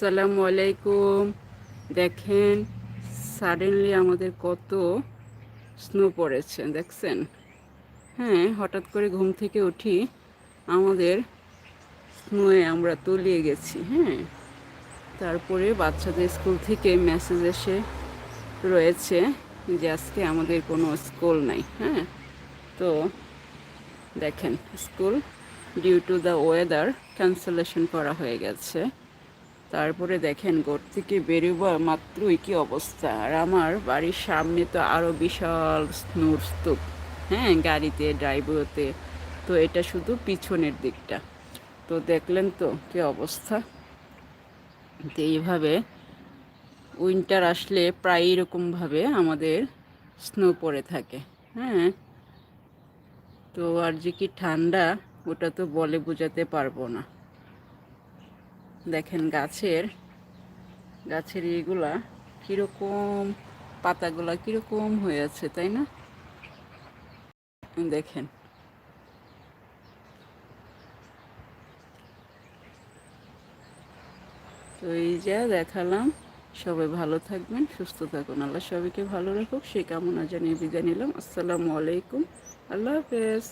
আসসালামু আলাইকুম। দেখেন সাডেনলি আমাদের কত স্নো পড়েছে, দেখছেন? হ্যাঁ হঠাৎ করে ঘুম থেকে উঠি, আমাদের স্নোয়ে আমরা তলিয়ে গেছি হ্যাঁ? তারপরে বাচ্চাদের স্কুল থেকে মেসেজ এসে রয়েছে যে আজকে আমাদের কোনো স্কুল নাই হ্যাঁ? তো দেখেন school due to the weather cancellation করা হয়ে গেছে। তারপরে দেখেন ঘর থেকে বেরোবার মাত্রই কি অবস্থা। আর আমার বাড়ির সামনে তো আরও বিশাল স্নোর স্তূপ হ্যাঁ গাড়িতে ড্রাইভারতে তো এটা শুধু পিছনের দিকটা। তো দেখলেন তো কি অবস্থা। তো এইভাবে উইন্টার আসলে প্রায় এরকমভাবে আমাদের স্নো পড়ে থাকে হ্যাঁ। তো আর যে কি ঠান্ডা, ওটা তো বলে বোঝাতে পারব না। দেখেন গাছের গাছের এগুলা কীরকম, পাতাগুলা কীরকম হয়ে আছে তাই না? দেখেন। তো এই যা দেখালাম, সবাই ভালো থাকবেন, সুস্থ থাকুন, আল্লাহ সবাইকে ভালো রাখুক, সে কামনা জানিয়ে বিদায় নিলাম। আসসালামু আলাইকুম, আল্লাহ হাফেজ।